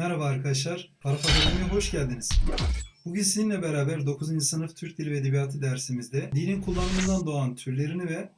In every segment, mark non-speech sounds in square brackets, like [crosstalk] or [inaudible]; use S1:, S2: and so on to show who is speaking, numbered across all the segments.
S1: Merhaba arkadaşlar, Harf Akademi'ye hoş geldiniz. Bugün sizinle beraber 9. sınıf Türk Dili ve Edebiyatı dersimizde dilin kullanımından doğan türlerini ve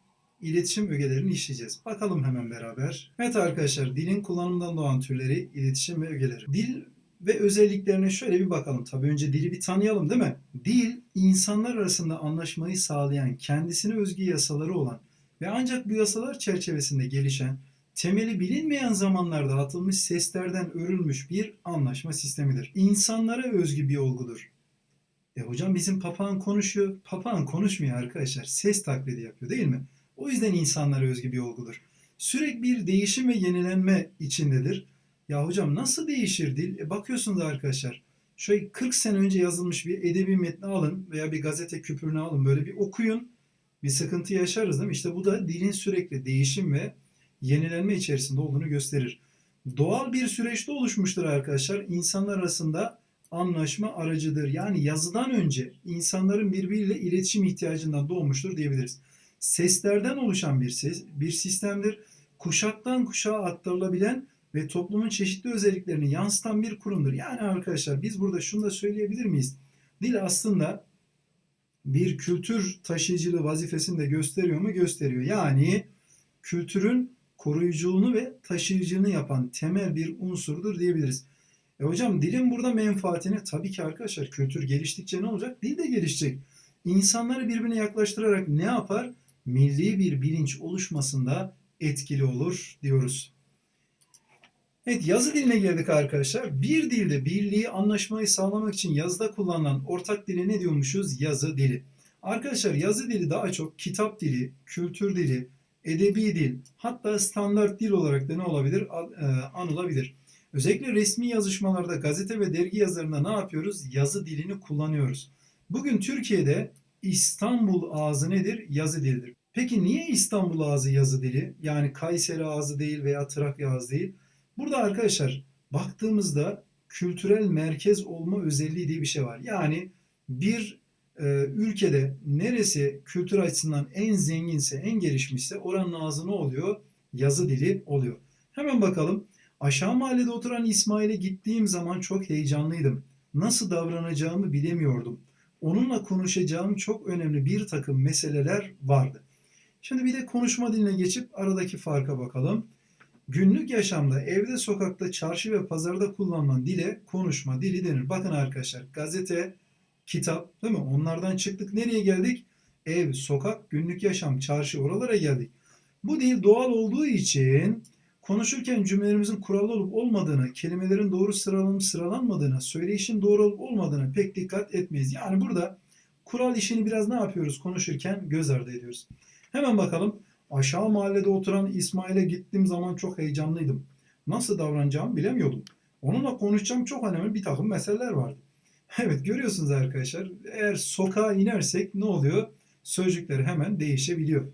S1: iletişim ögelerini işleyeceğiz. Bakalım hemen beraber. Evet arkadaşlar, dilin kullanımından doğan türleri, iletişim ve ögeleri. Dil ve özelliklerine şöyle bir bakalım. Tabii önce dili bir tanıyalım değil mi? Dil, insanlar arasında anlaşmayı sağlayan, kendisine özgü yasaları olan ve ancak bu yasalar çerçevesinde gelişen, temeli bilinmeyen zamanlarda atılmış seslerden örülmüş bir anlaşma sistemidir. İnsanlara özgü bir olgudur. E hocam bizim papağan konuşuyor. Papağan konuşmuyor arkadaşlar. Ses taklidi yapıyor değil mi? O yüzden insanlara özgü bir olgudur. Sürekli bir değişim ve yenilenme içindedir. Ya hocam nasıl değişir dil? E bakıyorsunuz arkadaşlar. Şöyle 40 sene önce yazılmış bir edebi metni alın veya bir gazete küpürünü alın. Böyle bir okuyun. Bir sıkıntı yaşarız değil mi? İşte bu da dilin sürekli değişim ve yenilenme içerisinde olduğunu gösterir. Doğal bir süreçte oluşmuştur arkadaşlar. İnsanlar arasında anlaşma aracıdır. Yani yazıdan önce insanların birbiriyle iletişim ihtiyacından doğmuştur diyebiliriz. Seslerden oluşan bir ses, bir sistemdir. Kuşaktan kuşağa aktarılabilen ve toplumun çeşitli özelliklerini yansıtan bir kurumdur. Yani arkadaşlar biz burada şunu da söyleyebilir miyiz? Dil aslında bir kültür taşıyıcılığı vazifesini de gösteriyor mu? Gösteriyor. Yani kültürün koruyuculuğunu ve taşıyıcılığını yapan temel bir unsurdur diyebiliriz. E hocam dilin burada menfaatini tabii ki arkadaşlar kültür geliştikçe ne olacak? Dil de gelişecek. İnsanları birbirine yaklaştırarak ne yapar? Milli bir bilinç oluşmasında etkili olur diyoruz. Evet yazı diline geldik arkadaşlar. Bir dilde birliği, anlaşmayı sağlamak için yazıda kullanılan ortak dile ne diyormuşuz? Yazı dili. Arkadaşlar yazı dili daha çok kitap dili, kültür dili, edebi dil, hatta standart dil olarak da ne olabilir? E, Anılabilir. Özellikle resmi yazışmalarda, gazete ve dergi yazılarında ne yapıyoruz? Yazı dilini kullanıyoruz. Bugün Türkiye'de İstanbul ağzı nedir? Yazı dilidir. Peki niye İstanbul ağzı yazı dili? Yani Kayseri ağzı değil veya Trakya ağzı değil. Burada arkadaşlar baktığımızda kültürel merkez olma özelliği diye bir şey var. Yani bir ülkede neresi kültür açısından en zenginse, en gelişmişse oranın ağzı ne oluyor? Yazı dili oluyor. Hemen bakalım. Aşağı mahallede oturan İsmail'e gittiğim zaman çok heyecanlıydım. Nasıl davranacağımı bilemiyordum. Onunla konuşacağım çok önemli bir takım meseleler vardı. Şimdi bir de konuşma diline geçip aradaki farka bakalım. Günlük yaşamda, evde, sokakta, çarşı ve pazarda kullanılan dile konuşma dili denir. Bakın arkadaşlar gazete, kitap değil mi? Onlardan çıktık. Nereye geldik? Ev, sokak, günlük yaşam, çarşı oralara geldik. Bu dil doğal olduğu için konuşurken cümlelerimizin kurallı olup olmadığını, kelimelerin doğru sıralanıp sıralanmadığına, söyleyişin doğru olup olmadığına pek dikkat etmeyiz. Yani burada kural işini biraz ne yapıyoruz konuşurken göz ardı ediyoruz. Hemen bakalım. Aşağı mahallede oturan İsmail'e gittiğim zaman çok heyecanlıydım. Nasıl davranacağımı bilemiyordum. Onunla konuşacağım çok önemli bir takım meseleler vardı. [laughs] Evet görüyorsunuz arkadaşlar. Eğer sokağa inersek ne oluyor? Sözcükleri hemen değişebiliyor.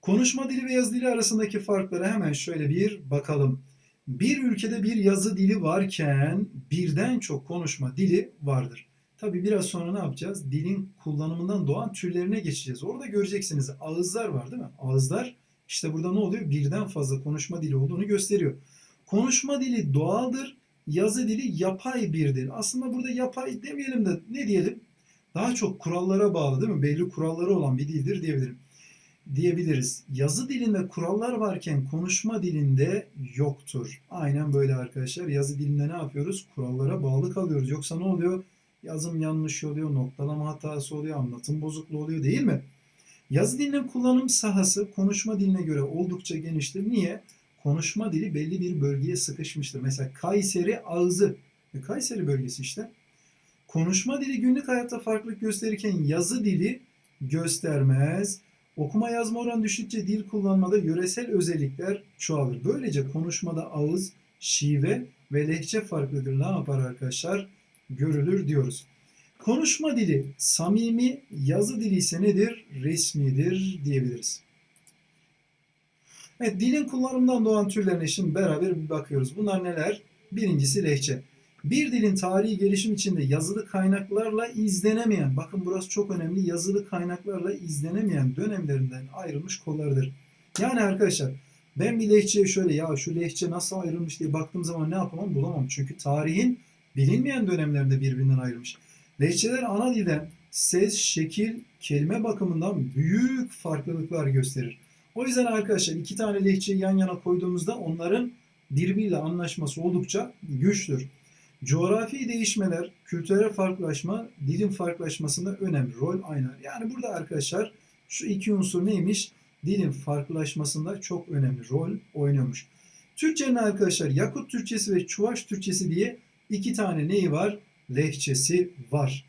S1: Konuşma dili ve yazı dili arasındaki farklara hemen şöyle bir bakalım. Bir ülkede bir yazı dili varken birden çok konuşma dili vardır. Tabi biraz sonra ne yapacağız? Dilin kullanımından doğan türlerine geçeceğiz. Orada göreceksiniz ağızlar var değil mi? Ağızlar işte burada ne oluyor? Birden fazla konuşma dili olduğunu gösteriyor. Konuşma dili doğaldır, yazı dili yapay bir dil. Aslında burada yapay demeyelim de ne diyelim? Daha çok kurallara bağlı değil mi? Belli kuralları olan bir dildir diyebilirim. Diyebiliriz. Yazı dilinde kurallar varken konuşma dilinde yoktur. Aynen böyle arkadaşlar. Yazı dilinde ne yapıyoruz? Kurallara bağlı kalıyoruz. Yoksa ne oluyor? Yazım yanlış oluyor, noktalama hatası oluyor, anlatım bozukluğu oluyor değil mi? Yazı dilinin kullanım sahası konuşma diline göre oldukça geniştir. Niye? Konuşma dili belli bir bölgeye sıkışmıştır. Mesela Kayseri ağzı. E, Kayseri bölgesi işte. Konuşma dili günlük hayatta farklılık gösterirken yazı dili göstermez. Okuma yazma oranı düştükçe dil kullanmada yöresel özellikler çoğalır. Böylece konuşmada ağız, şive ve lehçe farklıdır. Ne yapar arkadaşlar? Görülür diyoruz. Konuşma dili samimi, yazı dili ise nedir? Resmidir diyebiliriz. Evet, dilin kullanımından doğan türlerine şimdi beraber bir bakıyoruz. Bunlar neler? Birincisi lehçe. Bir dilin tarihi gelişim içinde yazılı kaynaklarla izlenemeyen, bakın burası çok önemli, yazılı kaynaklarla izlenemeyen dönemlerinden ayrılmış kollarıdır. Yani arkadaşlar Ben bir lehçeye şöyle ya şu lehçe nasıl ayrılmış diye baktığım zaman ne yapamam bulamam. Çünkü tarihin bilinmeyen dönemlerinde birbirinden ayrılmış. Lehçeler ana dilden ses, şekil, kelime bakımından büyük farklılıklar gösterir. O yüzden arkadaşlar iki tane lehçeyi yan yana koyduğumuzda onların birbiriyle anlaşması oldukça güçtür. Coğrafi değişmeler, kültürel farklılaşma, dilin farklılaşmasında önemli rol oynar. Yani burada arkadaşlar şu iki unsur neymiş? Dilin farklılaşmasında çok önemli rol oynuyormuş. Türkçenin arkadaşlar Yakut Türkçesi ve Çuvaş Türkçesi diye iki tane neyi var? Lehçesi var.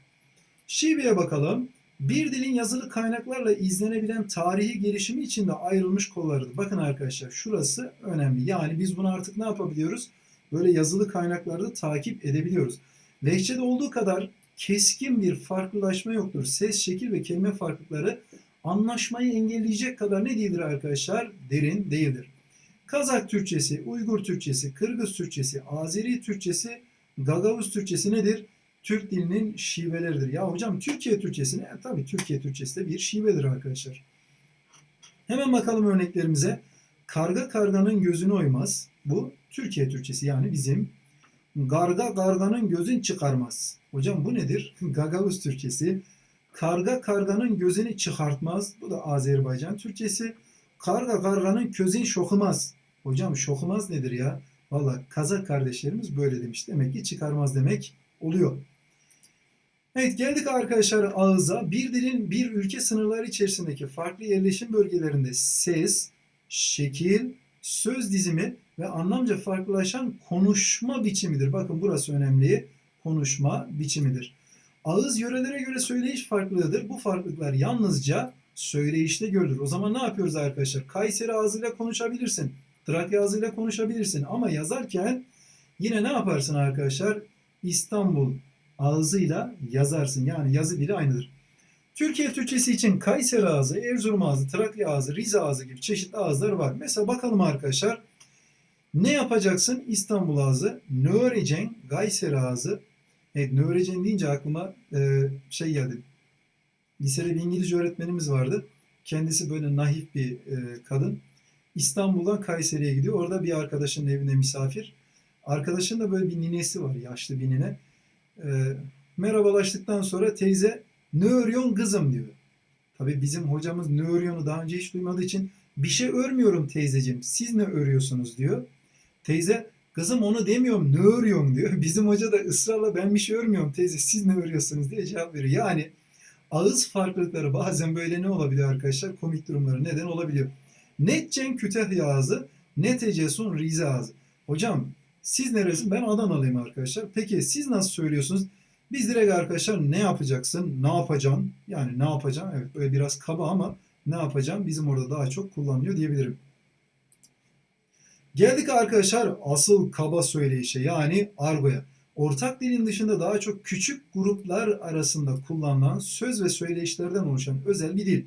S1: Şiveye bakalım. Bir dilin yazılı kaynaklarla izlenebilen tarihi gelişimi içinde ayrılmış kollarıdır. Bakın arkadaşlar şurası önemli. Yani biz bunu artık ne yapabiliyoruz? Böyle yazılı kaynaklarda takip edebiliyoruz. Lehçede olduğu kadar keskin bir farklılaşma yoktur. Ses, şekil ve kelime farklılıkları anlaşmayı engelleyecek kadar ne değildir arkadaşlar? Derin değildir. Kazak Türkçesi, Uygur Türkçesi, Kırgız Türkçesi, Azeri Türkçesi, Gagavuz Türkçesi nedir? Türk dilinin şiveleridir. Ya hocam Türkiye Türkçesi ne? E, tabii Türkiye Türkçesi de bir şivedir arkadaşlar. Hemen bakalım örneklerimize. Karga karganın gözünü oymaz. Bu Türkiye Türkçesi yani bizim. Garga garganın gözün çıkarmaz. Hocam bu nedir? [laughs] Gagavuz Türkçesi. Karga karganın gözünü çıkartmaz. Bu da Azerbaycan Türkçesi. Karga karganın közün şokumaz. Hocam şokumaz nedir ya? Valla Kazak kardeşlerimiz böyle demiş. Demek ki çıkarmaz demek oluyor. Evet geldik arkadaşlar ağıza. Bir dilin bir ülke sınırları içerisindeki farklı yerleşim bölgelerinde ses, şekil, söz dizimi ve anlamca farklılaşan konuşma biçimidir. Bakın burası önemli. Konuşma biçimidir. Ağız yörelere göre söyleyiş farklılıdır. Bu farklılıklar yalnızca söyleyişte görülür. O zaman ne yapıyoruz arkadaşlar? Kayseri ağzıyla konuşabilirsin. Trakya ağzıyla konuşabilirsin. Ama yazarken yine ne yaparsın arkadaşlar? İstanbul ağzıyla yazarsın. Yani yazı dili aynıdır. Türkiye Türkçesi için Kayseri ağzı, Erzurum ağzı, Trakya ağzı, Rize ağzı gibi çeşitli ağızlar var. Mesela bakalım arkadaşlar. Ne yapacaksın? İstanbul ağzı, ne? Kayseri ağzı. Evet, ne öğreceksin deyince aklıma e, şey geldi. Lisede bir İngilizce öğretmenimiz vardı. Kendisi böyle nahif bir e, kadın. İstanbul'dan Kayseri'ye gidiyor. Orada bir arkadaşının evine misafir. Arkadaşın da böyle bir ninesi var, yaşlı bir nine. E, merhabalaştıktan sonra teyze ne örüyorsun kızım diyor. Tabii bizim hocamız ne örüyorunu daha önce hiç duymadığı için bir şey örmüyorum teyzeciğim. Siz ne örüyorsunuz diyor. Teyze kızım onu demiyorum ne örüyorsun diyor. [laughs] Bizim hoca da ısrarla ben bir şey örmüyorum teyze siz ne örüyorsunuz diye cevap veriyor. Yani ağız farklılıkları bazen böyle ne olabiliyor arkadaşlar? Komik durumları neden olabiliyor. Netcen Kütahya ağzı, Netecesun Rize ağzı. Hocam siz neresi? Ben Adanalıyım arkadaşlar. Peki siz nasıl söylüyorsunuz? Biz direkt arkadaşlar ne yapacaksın, ne yapacaksın? Yani ne yapacağım? Evet böyle biraz kaba ama ne yapacağım? Bizim orada daha çok kullanılıyor diyebilirim. Geldik arkadaşlar asıl kaba söyleyişe yani argoya. Ortak dilin dışında daha çok küçük gruplar arasında kullanılan söz ve söyleyişlerden oluşan özel bir dil.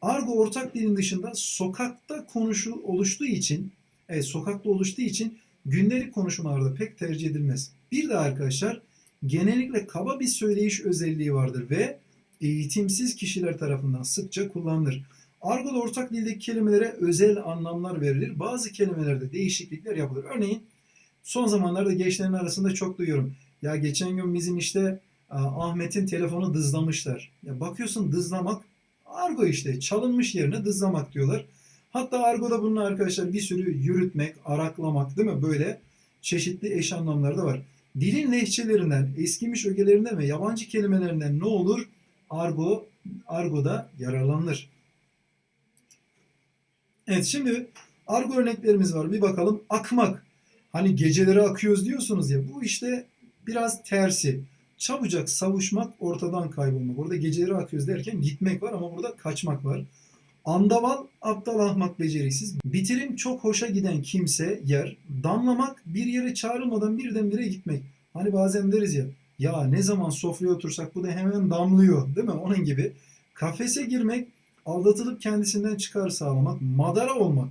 S1: Argo ortak dilin dışında sokakta konuşu oluştuğu için, evet, sokakta oluştuğu için gündelik konuşmalarda pek tercih edilmez. Bir de arkadaşlar genellikle kaba bir söyleyiş özelliği vardır ve eğitimsiz kişiler tarafından sıkça kullanılır. Argo'da ortak dildeki kelimelere özel anlamlar verilir. Bazı kelimelerde değişiklikler yapılır. Örneğin son zamanlarda gençlerin arasında çok duyuyorum. Ya geçen gün bizim işte Ahmet'in telefonu dızlamışlar. Ya bakıyorsun dızlamak argo işte çalınmış yerine dızlamak diyorlar. Hatta argoda bunun arkadaşlar bir sürü yürütmek, araklamak değil mi? Böyle çeşitli eş anlamları da var. Dilin lehçelerinden, eskimiş ögelerinden ve yabancı kelimelerinden ne olur? Argo, argoda yararlanılır. Evet şimdi argo örneklerimiz var. Bir bakalım. Akmak. Hani geceleri akıyoruz diyorsunuz ya. Bu işte biraz tersi. Çabucak savuşmak, ortadan kaybolmak. Orada geceleri akıyoruz derken gitmek var ama burada kaçmak var. Andaval, aptal ahmak beceriksiz. Bitirim çok hoşa giden kimse yer. Damlamak bir yere çağrılmadan birdenbire gitmek. Hani bazen deriz ya ya ne zaman sofraya otursak bu da hemen damlıyor değil mi? Onun gibi. Kafese girmek, aldatılıp kendisinden çıkar sağlamak, madara olmak,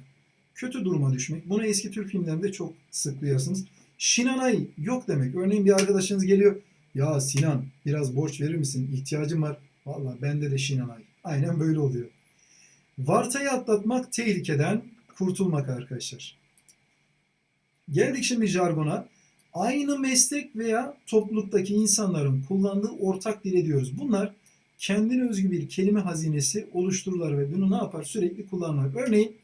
S1: kötü duruma düşmek. Bunu eski Türk filmlerinde çok sık duyarsınız. Şinanay yok demek. Örneğin bir arkadaşınız geliyor. Ya Sinan biraz borç verir misin? İhtiyacım var. Valla bende de Şinanay. Aynen böyle oluyor. Vartayı atlatmak tehlikeden kurtulmak arkadaşlar. Geldik şimdi jargona. Aynı meslek veya topluluktaki insanların kullandığı ortak dil ediyoruz. Bunlar kendine özgü bir kelime hazinesi oluştururlar ve bunu ne yapar? Sürekli kullanırlar. Örneğin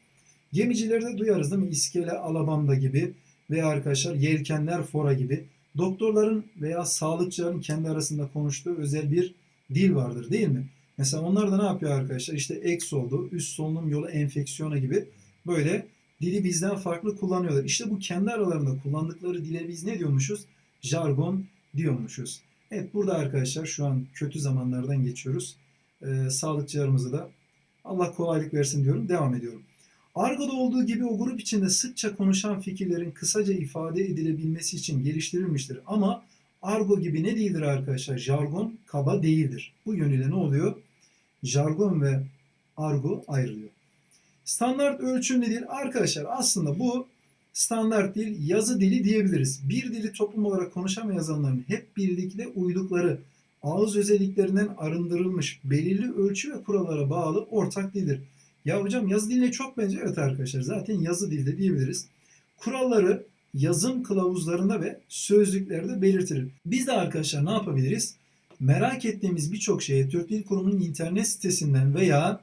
S1: gemicilerde duyarız değil mi? İskele, alabamda gibi veya arkadaşlar yelkenler, fora gibi. Doktorların veya sağlıkçıların kendi arasında konuştuğu özel bir dil vardır değil mi? Mesela onlar da ne yapıyor arkadaşlar? İşte eks oldu, üst solunum yolu enfeksiyona gibi böyle dili bizden farklı kullanıyorlar. İşte bu kendi aralarında kullandıkları dile biz ne diyormuşuz? Jargon diyormuşuz. Evet burada arkadaşlar şu an kötü zamanlardan geçiyoruz. Ee, sağlıkçılarımıza da Allah kolaylık versin diyorum. Devam ediyorum. Argo'da olduğu gibi o grup içinde sıkça konuşan fikirlerin kısaca ifade edilebilmesi için geliştirilmiştir. Ama argo gibi ne değildir arkadaşlar? Jargon kaba değildir. Bu yönüyle ne oluyor? Jargon ve argo ayrılıyor. Standart ölçümlü dil arkadaşlar aslında bu standart dil yazı dili diyebiliriz. Bir dili toplum olarak yazanların hep birlikte uydukları ağız özelliklerinden arındırılmış belirli ölçü ve kurallara bağlı ortak dildir. Ya hocam yazı diline çok benziyor. Evet arkadaşlar zaten yazı dilde diyebiliriz. Kuralları yazım kılavuzlarında ve sözlüklerde belirtilir. Biz de arkadaşlar ne yapabiliriz? Merak ettiğimiz birçok şeye Türk Dil Kurumu'nun internet sitesinden veya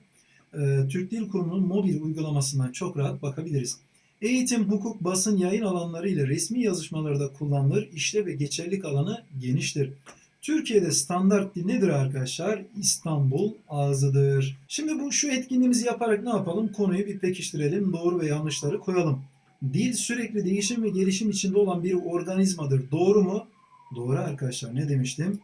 S1: e, Türk Dil Kurumu'nun mobil uygulamasından çok rahat bakabiliriz. Eğitim, hukuk, basın, yayın alanları ile resmi yazışmalarda kullanılır. İşte ve geçerlik alanı geniştir. Türkiye'de standart dil nedir arkadaşlar? İstanbul ağzıdır. Şimdi bu şu etkinliğimizi yaparak ne yapalım? Konuyu bir pekiştirelim. Doğru ve yanlışları koyalım. Dil sürekli değişim ve gelişim içinde olan bir organizmadır. Doğru mu? Doğru arkadaşlar. Ne demiştim?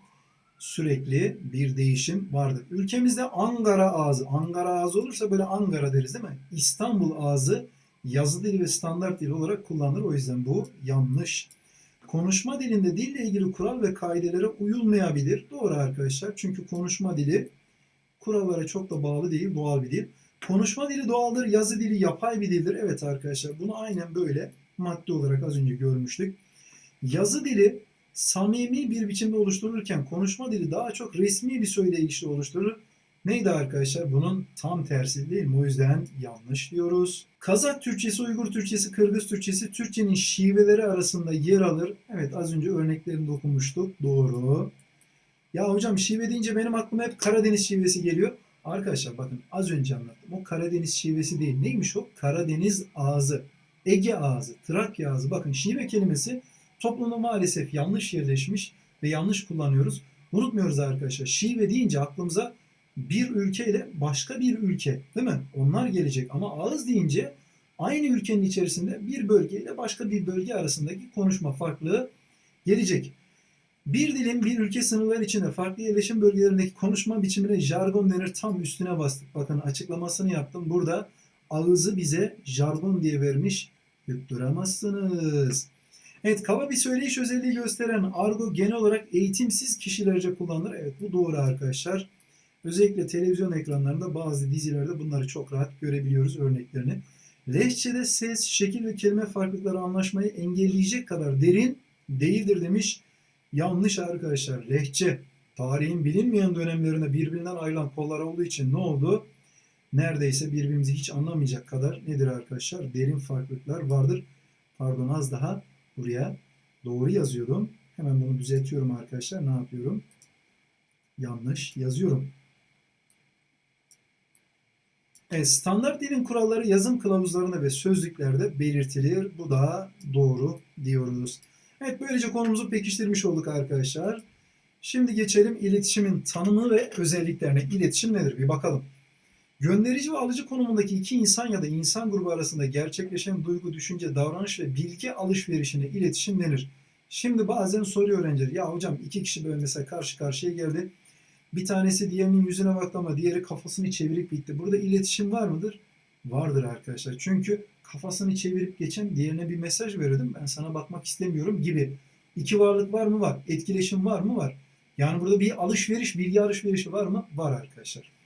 S1: Sürekli bir değişim vardır. Ülkemizde Ankara ağzı. Ankara ağzı olursa böyle Ankara deriz değil mi? İstanbul ağzı yazı dili ve standart dil olarak kullanılır. O yüzden bu yanlış. Konuşma dilinde dille ilgili kural ve kaidelere uyulmayabilir. Doğru arkadaşlar. Çünkü konuşma dili kurallara çok da bağlı değil, doğal bir dil. Konuşma dili doğaldır, yazı dili yapay bir dildir. Evet arkadaşlar bunu aynen böyle madde olarak az önce görmüştük. Yazı dili samimi bir biçimde oluşturulurken konuşma dili daha çok resmi bir söyleyişle oluşturulur. Neydi arkadaşlar? Bunun tam tersi değil mi? O yüzden yanlış diyoruz. Kazak Türkçesi, Uygur Türkçesi, Kırgız Türkçesi Türkçenin şiveleri arasında yer alır. Evet az önce örneklerini okumuştuk. Doğru. Ya hocam şive deyince benim aklıma hep Karadeniz şivesi geliyor. Arkadaşlar bakın az önce anlattım. O Karadeniz şivesi değil. Neymiş o? Karadeniz ağzı. Ege ağzı, Trakya ağzı. Bakın şive kelimesi toplumda maalesef yanlış yerleşmiş ve yanlış kullanıyoruz. Unutmuyoruz arkadaşlar. Şive deyince aklımıza bir ülkeyle başka bir ülke değil mi? Onlar gelecek ama ağız deyince aynı ülkenin içerisinde bir bölgeyle başka bir bölge arasındaki konuşma farklılığı gelecek. Bir dilin bir ülke sınırları içinde farklı yerleşim bölgelerindeki konuşma biçimine jargon denir. Tam üstüne bastık. Bakın açıklamasını yaptım. Burada ağızı bize jargon diye vermiş. Yutturamazsınız. Evet kaba bir söyleyiş özelliği gösteren argo genel olarak eğitimsiz kişilerce kullanılır. Evet bu doğru arkadaşlar. Özellikle televizyon ekranlarında bazı dizilerde bunları çok rahat görebiliyoruz örneklerini. Lehçede ses, şekil ve kelime farklılıkları anlaşmayı engelleyecek kadar derin değildir demiş. Yanlış arkadaşlar. Lehçe tarihin bilinmeyen dönemlerinde birbirinden ayrılan kollar olduğu için ne oldu? Neredeyse birbirimizi hiç anlamayacak kadar nedir arkadaşlar? Derin farklılıklar vardır. Pardon az daha buraya doğru yazıyordum. Hemen bunu düzeltiyorum arkadaşlar. Ne yapıyorum? Yanlış yazıyorum. Evet, standart dilin kuralları yazım kılavuzlarında ve sözlüklerde belirtilir. Bu da doğru diyoruz. Evet böylece konumuzu pekiştirmiş olduk arkadaşlar. Şimdi geçelim iletişimin tanımı ve özelliklerine. İletişim nedir bir bakalım. Gönderici ve alıcı konumundaki iki insan ya da insan grubu arasında gerçekleşen duygu, düşünce, davranış ve bilgi alışverişine iletişim denir. Şimdi bazen soruyor öğrenciler ya hocam iki kişi böyle mesela karşı karşıya geldi. Bir tanesi diğerinin yüzüne baktı ama diğeri kafasını çevirip gitti. Burada iletişim var mıdır? Vardır arkadaşlar. Çünkü kafasını çevirip geçen diğerine bir mesaj veriyordum. Ben sana bakmak istemiyorum gibi. İki varlık var mı? Var. Etkileşim var mı? Var. Yani burada bir alışveriş, bilgi alışverişi var mı? Var arkadaşlar.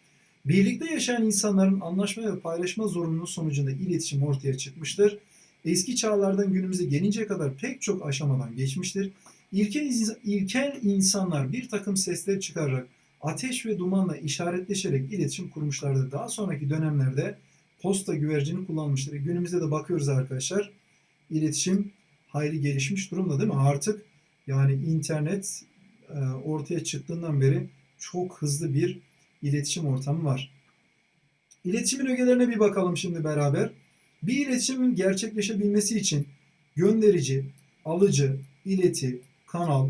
S1: Birlikte yaşayan insanların anlaşma ve paylaşma zorunluluğu sonucunda iletişim ortaya çıkmıştır. Eski çağlardan günümüze gelinceye kadar pek çok aşamadan geçmiştir. İlkel, ilkel insanlar bir takım sesler çıkararak ateş ve dumanla işaretleşerek iletişim kurmuşlardır. Daha sonraki dönemlerde posta güvercini kullanmıştır. Günümüzde de bakıyoruz arkadaşlar. İletişim hayli gelişmiş durumda değil mi? Artık yani internet e, ortaya çıktığından beri çok hızlı bir iletişim ortamı var. İletişimin ögelerine bir bakalım şimdi beraber. Bir iletişimin gerçekleşebilmesi için gönderici, alıcı, ileti, kanal,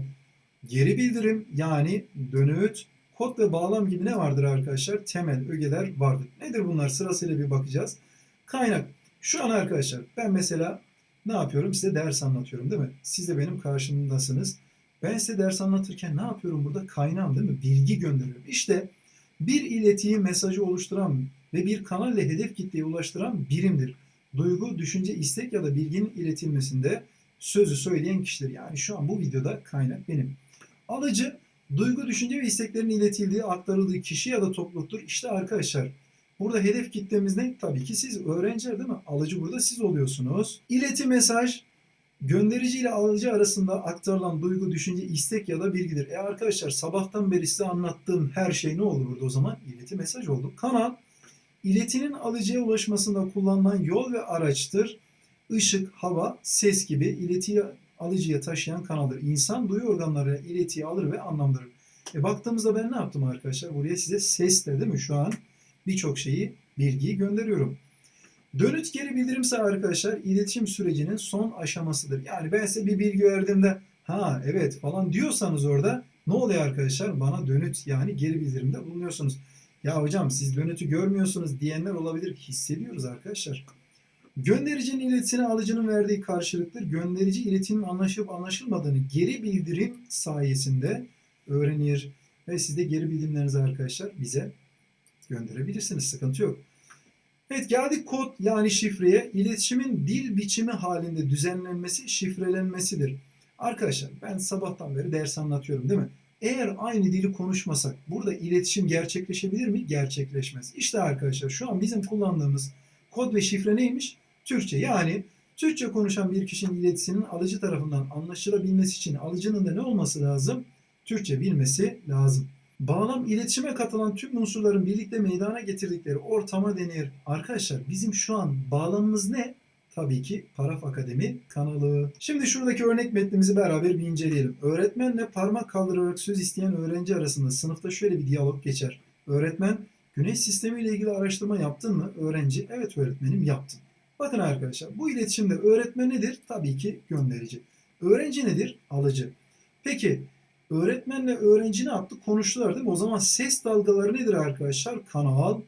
S1: geri bildirim yani dönüt, kod ve bağlam gibi ne vardır arkadaşlar? Temel ögeler vardır. Nedir bunlar? Sırasıyla bir bakacağız. Kaynak. Şu an arkadaşlar ben mesela ne yapıyorum? Size ders anlatıyorum değil mi? Siz de benim karşımdasınız. Ben size ders anlatırken ne yapıyorum burada? Kaynağım değil mi? Bilgi gönderiyorum. İşte bir iletiyi mesajı oluşturan ve bir kanal ile hedef kitleye ulaştıran birimdir. Duygu, düşünce, istek ya da bilginin iletilmesinde sözü söyleyen kişidir. Yani şu an bu videoda kaynak benim. Alıcı, duygu, düşünce ve isteklerin iletildiği, aktarıldığı kişi ya da topluluktur. İşte arkadaşlar burada hedef kitlemiz ne? Tabii ki siz öğrenciler değil mi? Alıcı burada siz oluyorsunuz. İleti mesaj, gönderici ile alıcı arasında aktarılan duygu, düşünce, istek ya da bilgidir. E arkadaşlar sabahtan beri size anlattığım her şey ne oldu burada o zaman? İleti mesaj oldu. Kanal, iletinin alıcıya ulaşmasında kullanılan yol ve araçtır. Işık, hava, ses gibi iletiyi alıcıya taşıyan kanaldır. İnsan duyu organları iletiyi alır ve anlamlandırır. E baktığımızda ben ne yaptım arkadaşlar? Buraya size ses de değil mi? Şu an birçok şeyi, bilgiyi gönderiyorum. Dönüt geri bildirimse arkadaşlar iletişim sürecinin son aşamasıdır. Yani ben size bir bilgi verdiğimde ha evet falan diyorsanız orada ne oluyor arkadaşlar? Bana dönüt yani geri bildirimde bulunuyorsunuz. Ya hocam siz dönütü görmüyorsunuz diyenler olabilir. Hissediyoruz arkadaşlar. Göndericinin iletisine alıcının verdiği karşılıktır. Gönderici iletinin anlaşılıp anlaşılmadığını geri bildirim sayesinde öğrenir ve siz de geri bildirimlerinizi arkadaşlar bize gönderebilirsiniz. Sıkıntı yok. Evet geldik kod yani şifreye. İletişimin dil biçimi halinde düzenlenmesi şifrelenmesidir. Arkadaşlar ben sabahtan beri ders anlatıyorum değil mi? Eğer aynı dili konuşmasak burada iletişim gerçekleşebilir mi? Gerçekleşmez. İşte arkadaşlar şu an bizim kullandığımız kod ve şifre neymiş? Türkçe. Yani Türkçe konuşan bir kişinin iletisinin alıcı tarafından anlaşılabilmesi için alıcının da ne olması lazım? Türkçe bilmesi lazım. Bağlam iletişime katılan tüm unsurların birlikte meydana getirdikleri ortama denir. Arkadaşlar bizim şu an bağlamımız ne? Tabii ki Paraf Akademi kanalı. Şimdi şuradaki örnek metnimizi beraber bir inceleyelim. Öğretmenle parmak kaldırarak söz isteyen öğrenci arasında sınıfta şöyle bir diyalog geçer. Öğretmen, güneş sistemi ile ilgili araştırma yaptın mı? Öğrenci, evet öğretmenim yaptım. Bakın arkadaşlar bu iletişimde öğretmen nedir? Tabii ki gönderici. Öğrenci nedir? Alıcı. Peki öğretmenle öğrenci ne yaptı? Konuştular değil mi? O zaman ses dalgaları nedir arkadaşlar? Kanal.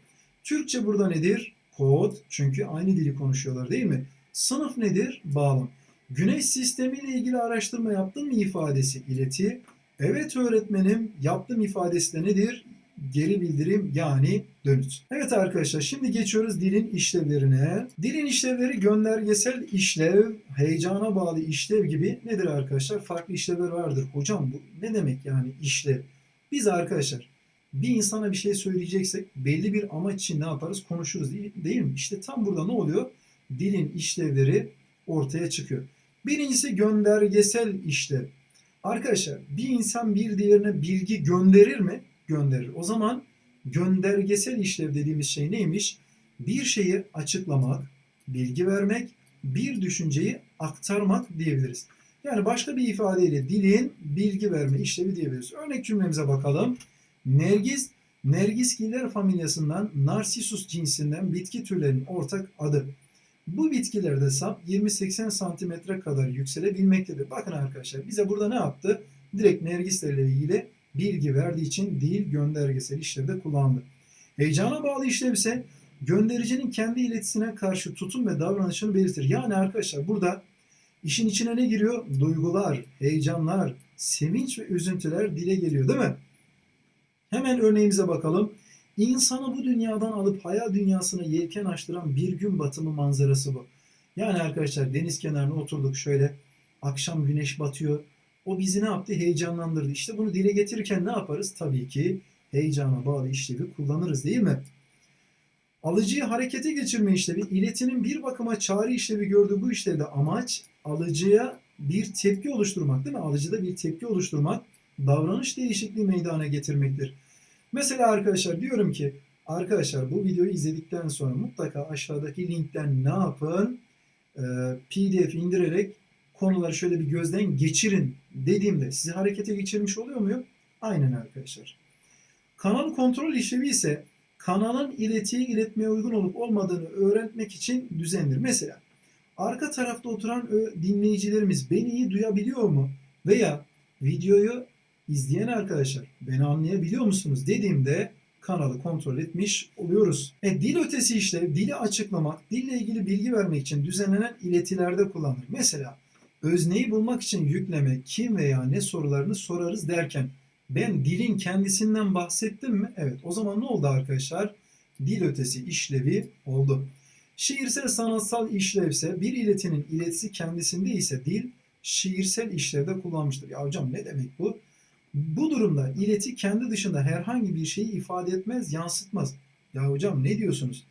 S1: Türkçe burada nedir? Kod. Çünkü aynı dili konuşuyorlar değil mi? Sınıf nedir? Bağlam. Güneş sistemiyle ilgili araştırma yaptın mı ifadesi ileti. Evet öğretmenim yaptım ifadesi de nedir? Geri bildirim yani dönüt. Evet arkadaşlar şimdi geçiyoruz dilin işlevlerine. Dilin işlevleri göndergesel işlev, heyecana bağlı işlev gibi nedir arkadaşlar? Farklı işlevler vardır. Hocam bu ne demek yani işlev? Biz arkadaşlar bir insana bir şey söyleyeceksek belli bir amaç için ne yaparız? Konuşuruz değil, değil mi? İşte tam burada ne oluyor? Dilin işlevleri ortaya çıkıyor. Birincisi göndergesel işlev. Arkadaşlar bir insan bir diğerine bilgi gönderir mi? Gönderir. O zaman göndergesel işlev dediğimiz şey neymiş? Bir şeyi açıklamak, bilgi vermek, bir düşünceyi aktarmak diyebiliriz. Yani başka bir ifadeyle dilin bilgi verme işlevi diyebiliriz. Örnek cümlemize bakalım. Nergis, Nergisgiller familyasından Narsisus cinsinden bitki türlerinin ortak adı. Bu bitkilerde sap 20-80 santimetre kadar yükselebilmektedir. Bakın arkadaşlar bize burada ne yaptı? Direkt nergislerle ilgili bilgi verdiği için dil göndergesel işlevde kullandı. Heyecana bağlı işlev ise göndericinin kendi iletisine karşı tutum ve davranışını belirtir. Yani arkadaşlar burada işin içine ne giriyor? Duygular, heyecanlar, sevinç ve üzüntüler dile geliyor değil mi? Hemen örneğimize bakalım. İnsanı bu dünyadan alıp hayal dünyasına yelken açtıran bir gün batımı manzarası bu. Yani arkadaşlar deniz kenarına oturduk şöyle. Akşam güneş batıyor. O bizi ne yaptı? Heyecanlandırdı. İşte bunu dile getirirken ne yaparız? Tabii ki heyecana bağlı işlevi kullanırız değil mi? Alıcıyı harekete geçirme işlevi, iletinin bir bakıma çağrı işlevi gördüğü bu işlevde amaç alıcıya bir tepki oluşturmak değil mi? Alıcıda bir tepki oluşturmak, davranış değişikliği meydana getirmektir. Mesela arkadaşlar diyorum ki Arkadaşlar bu videoyu izledikten sonra mutlaka aşağıdaki linkten ne yapın? Ee, PDF indirerek konuları şöyle bir gözden geçirin dediğimde sizi harekete geçirmiş oluyor muyum? Aynen arkadaşlar. Kanal kontrol işlevi ise kanalın iletiyi iletmeye uygun olup olmadığını öğrenmek için düzendir. Mesela arka tarafta oturan dinleyicilerimiz beni iyi duyabiliyor mu? Veya videoyu izleyen arkadaşlar beni anlayabiliyor musunuz dediğimde kanalı kontrol etmiş oluyoruz. E, dil ötesi işlev dili açıklamak, dille ilgili bilgi vermek için düzenlenen iletilerde kullanılır. Mesela özneyi bulmak için yükleme, kim veya ne sorularını sorarız derken ben dilin kendisinden bahsettim mi? Evet. O zaman ne oldu arkadaşlar? Dil ötesi işlevi oldu. Şiirsel sanatsal işlevse bir iletinin iletisi kendisinde ise dil şiirsel işlevde kullanmıştır. Ya hocam ne demek bu? Bu durumda ileti kendi dışında herhangi bir şeyi ifade etmez, yansıtmaz. Ya hocam ne diyorsunuz?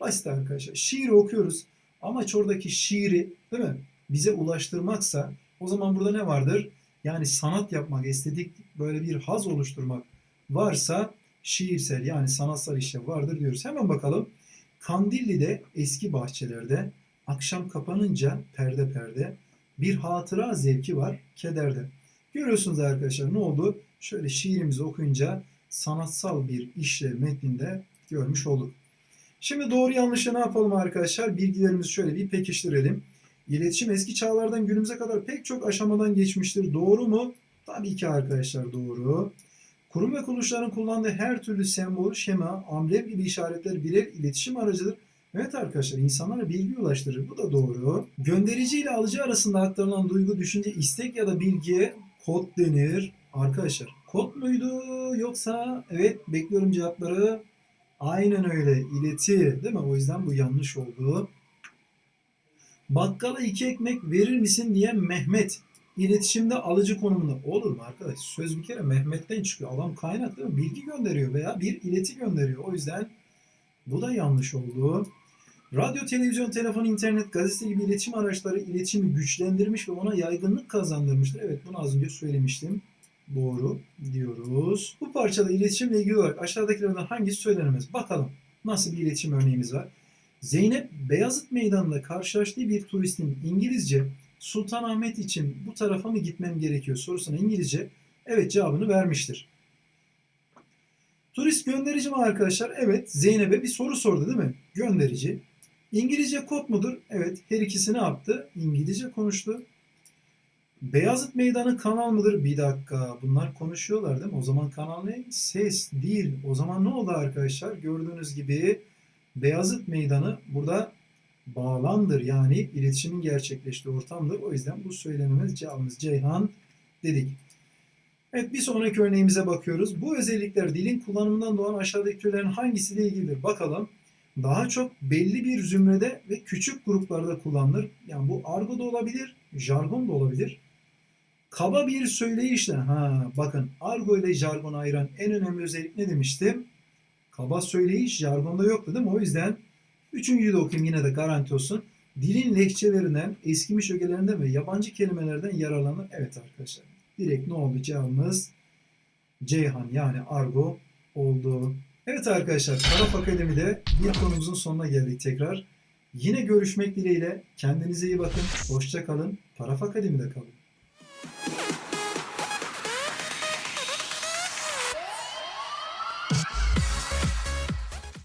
S1: Basit arkadaşlar. Şiiri okuyoruz. Amaç oradaki şiiri değil mi? Bize ulaştırmaksa o zaman burada ne vardır? Yani sanat yapmak, estetik böyle bir haz oluşturmak varsa şiirsel yani sanatsal işlev vardır diyoruz. Hemen bakalım. Kandilli'de eski bahçelerde akşam kapanınca perde perde bir hatıra zevki var kederde. Görüyorsunuz arkadaşlar ne oldu? Şöyle şiirimizi okuyunca sanatsal bir işlev metninde görmüş olduk. Şimdi doğru yanlışı ne yapalım arkadaşlar? Bilgilerimizi şöyle bir pekiştirelim. İletişim eski çağlardan günümüze kadar pek çok aşamadan geçmiştir. Doğru mu? Tabii ki arkadaşlar doğru. Kurum ve kuruluşların kullandığı her türlü sembol, şema, amblem gibi işaretler birer iletişim aracıdır. Evet arkadaşlar insanlara bilgi ulaştırır. Bu da doğru. Gönderici ile alıcı arasında aktarılan duygu, düşünce, istek ya da bilgiye kod denir. Arkadaşlar kod muydu yoksa evet bekliyorum cevapları. Aynen öyle ileti değil mi? O yüzden bu yanlış oldu. Bakkala iki ekmek verir misin diye Mehmet iletişimde alıcı konumunda olur mu arkadaş? Söz bir kere Mehmet'ten çıkıyor. Adam kaynak değil mi? Bilgi gönderiyor veya bir ileti gönderiyor. O yüzden bu da yanlış oldu. Radyo, televizyon, telefon, internet, gazete gibi iletişim araçları iletişimi güçlendirmiş ve ona yaygınlık kazandırmıştır. Evet bunu az önce söylemiştim. Doğru diyoruz. Bu parçada iletişimle ilgili olarak aşağıdakilerden hangisi söylenemez? Bakalım nasıl bir iletişim örneğimiz var. Zeynep Beyazıt Meydanı'nda karşılaştığı bir turistin İngilizce Sultanahmet için bu tarafa mı gitmem gerekiyor sorusuna İngilizce evet cevabını vermiştir. Turist gönderici mi arkadaşlar? Evet. Zeynep'e bir soru sordu değil mi? Gönderici. İngilizce kod mudur? Evet. Her ikisi ne yaptı? İngilizce konuştu. Beyazıt Meydanı kanal mıdır? Bir dakika. Bunlar konuşuyorlar değil mi? O zaman kanal ne? Ses, dil. O zaman ne oldu arkadaşlar? Gördüğünüz gibi Beyazıt Meydanı burada bağlamdır. Yani iletişimin gerçekleştiği ortamdır. O yüzden bu söylenemez cevabımız Ceyhan dedik. Evet bir sonraki örneğimize bakıyoruz. Bu özellikler dilin kullanımından doğan aşağıdaki türlerin hangisiyle ilgilidir? Bakalım. Daha çok belli bir zümrede ve küçük gruplarda kullanılır. Yani bu argo da olabilir, jargon da olabilir. Kaba bir söyleyişle, ha bakın argo ile jargonu ayıran en önemli özellik ne demiştim? Kaba söyleyiş jargonda yoktu değil mi? O yüzden üçüncüyü de okuyayım yine de garanti olsun. Dilin lehçelerinden, eskimiş ögelerinden ve yabancı kelimelerden yararlanır. Evet arkadaşlar. Direkt ne oldu cevabımız? Ceyhan yani argo oldu. Evet arkadaşlar Taraf Akademi'de bir konumuzun sonuna geldik tekrar. Yine görüşmek dileğiyle. Kendinize iyi bakın. Hoşça kalın. Taraf Akademi'de kalın.